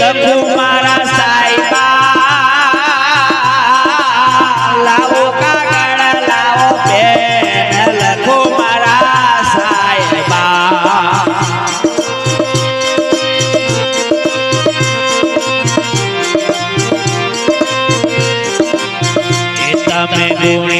લખુ મારા સાહેબા. લાવો કાગળ લાવો પેન લખું મારા સાહેબા. તમે ગુણિયલ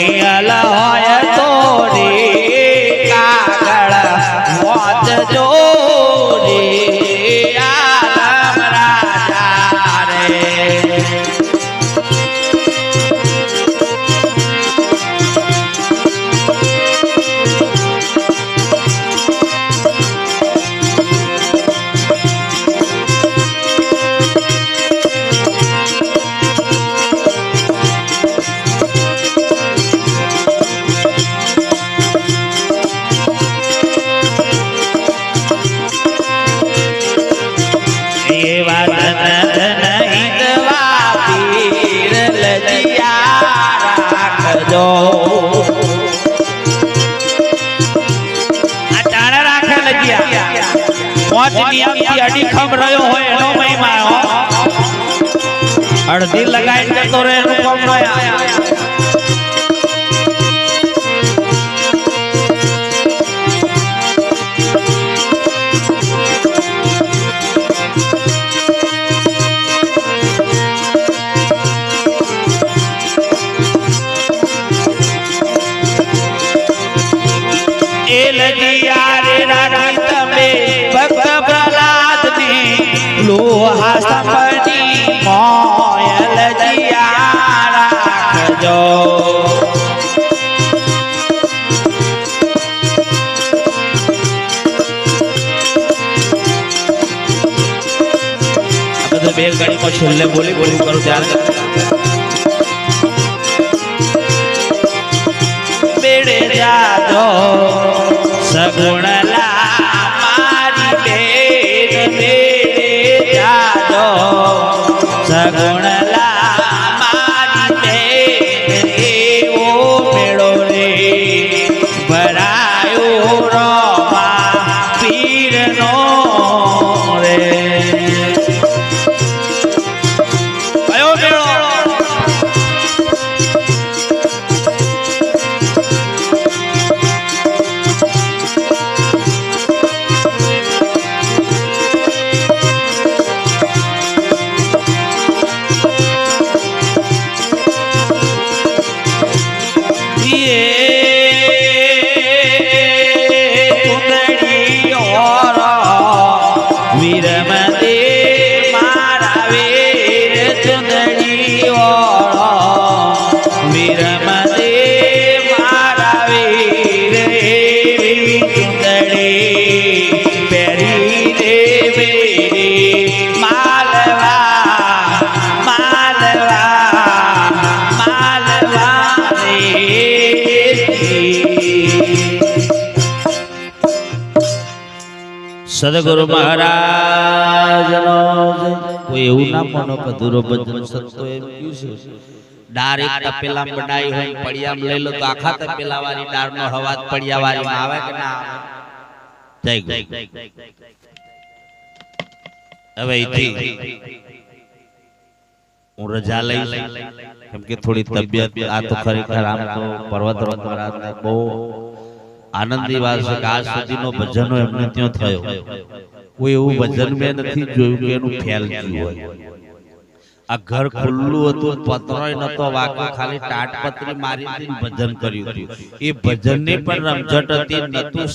પાંચ નિયમથી અડીખમ રહ્યો હોય એનો મહિમા અડધી લગાઈ જતો રહે એનું કામ એ લજિયા લોહા સંપની મોય લજિયા રાખજો. બધું બે ઘડીમાં છેલ્લે બોલી બોલી કરું ત્યારે બેડે જાજો સગુણલા સદગુરુ મહારાજનો. કોઈ એવું ના માનો કે ધુરો ભજન સંતો એમ કયું છે? ડાર એક તપેલા બનાવી હોય ને પડિયામાં લઈ લો તો આખા તપેલા વાળી ડાળનો હવાજ પડિયા વાળીમાં આવે કે ના જય ગુરુ. હવે અહીંથી હું રજા લઈશ. કેમ કે થોડી તબિયત આ તો ખરેખર આમ તો પર્વત મહારાજને બહુ આનંદની વાત છે કે સુધીનો ભજનો એમને ત્યાં થયો. કોઈ એવું ભજન મેં નથી જોયું કે એનું ફેલ થયું હોય. આ ઘર ખુલ્લું હતું પતરોય નતો વાકો ખાલી ટાટપત્રી મારી ભજન કર્યું હતું. એ ભજનની પણ રમઝટ હતી નતું